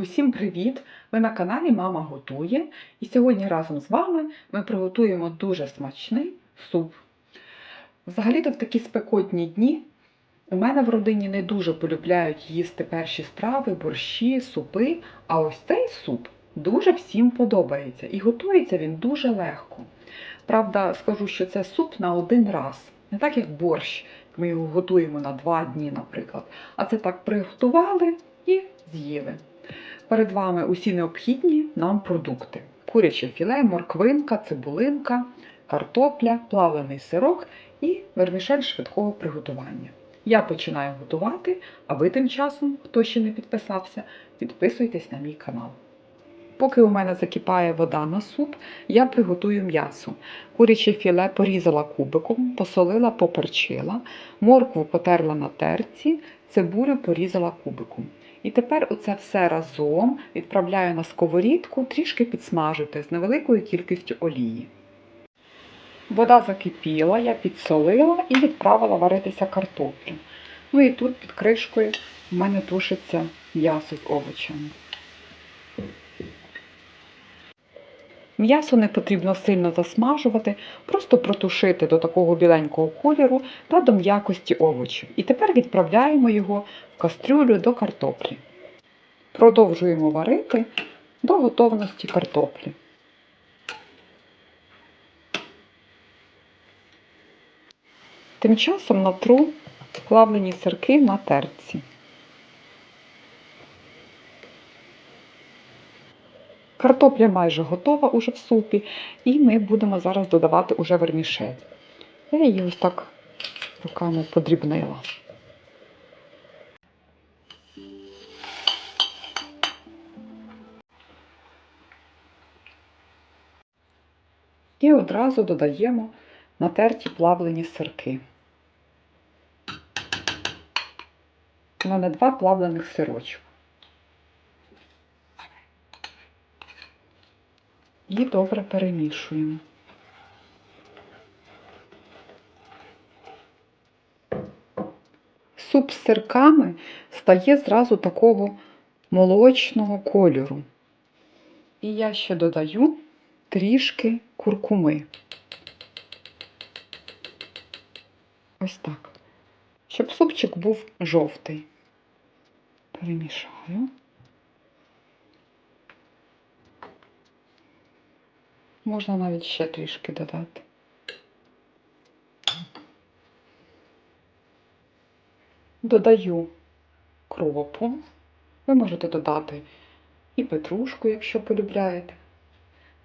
Усім привіт! Ви на каналі Мама готує. І сьогодні разом з вами ми приготуємо дуже смачний суп. Взагалі-то в такі спекотні дні у мене в родині не дуже полюбляють їсти перші страви, борщі, супи. А ось цей суп дуже всім подобається і готується він дуже легко. Правда, скажу, що це суп на один раз, не так як борщ. Ми його готуємо на два дні, наприклад. А це так приготували і з'їли. Перед вами усі необхідні нам продукти: куряче філе, морквинка, цибулинка, картопля, плавлений сирок і вермішель швидкого приготування. Я починаю готувати, а ви тим часом, хто ще не підписався, підписуйтесь на мій канал. Поки у мене закипає вода на суп, я приготую м'ясо. Куряче філе порізала кубиком, посолила, поперчила, моркву потерла на терці, цибулю порізала кубиком. І тепер оце все разом відправляю на сковорідку трішки підсмажити з невеликою кількістю олії. Вода закипіла, я підсолила і відправила варитися картоплю. Ну і тут під кришкою в мене тушиться м'ясо з овочами. М'ясо не потрібно сильно засмажувати, просто протушити до такого біленького кольору та до м'якості овочів. І тепер відправляємо його в кастрюлю до картоплі. Продовжуємо варити до готовності картоплі. Тим часом натру плавлені сирки на терці. Картопля майже готова уже в супі, і ми будемо зараз додавати уже вермішель. Я її ось так руками подрібнила. І одразу додаємо натерті плавлені сирки. У мене два плавлених сирочок. І добре перемішуємо. Суп з сирками стає зразу такого молочного кольору. І я ще додаю трішки куркуми. Ось так. Щоб супчик був жовтий. Перемішаю. Можна навіть ще трішки додати. Додаю кропу. Ви можете додати і петрушку, якщо полюбляєте.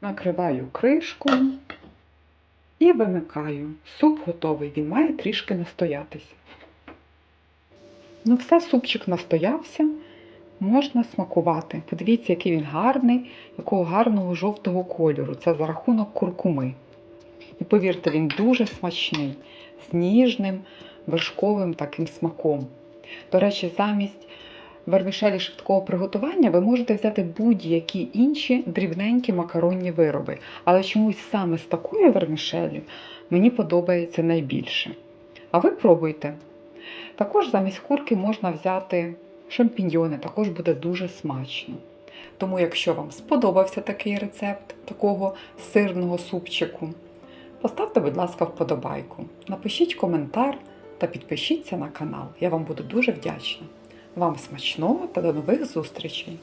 Накриваю кришкою і вимикаю. Суп готовий, він має трішки настоятися. Ну все, супчик настоявся, можна смакувати. Подивіться, який він гарний, якого гарного жовтого кольору. Це за рахунок куркуми. І повірте, він дуже смачний, з ніжним вершковим таким смаком. До речі, замість вермішелі швидкого приготування ви можете взяти будь-які інші дрібненькі макаронні вироби. Але чомусь саме з такою вермішелью мені подобається найбільше. А ви пробуйте. Також замість курки можна взяти шампіньйони, також буде дуже смачно. Тому, якщо вам сподобався такий рецепт такого сирного супчику, поставте, будь ласка, вподобайку, напишіть коментар та підпишіться на канал. Я вам буду дуже вдячна. Вам смачного та до нових зустрічей!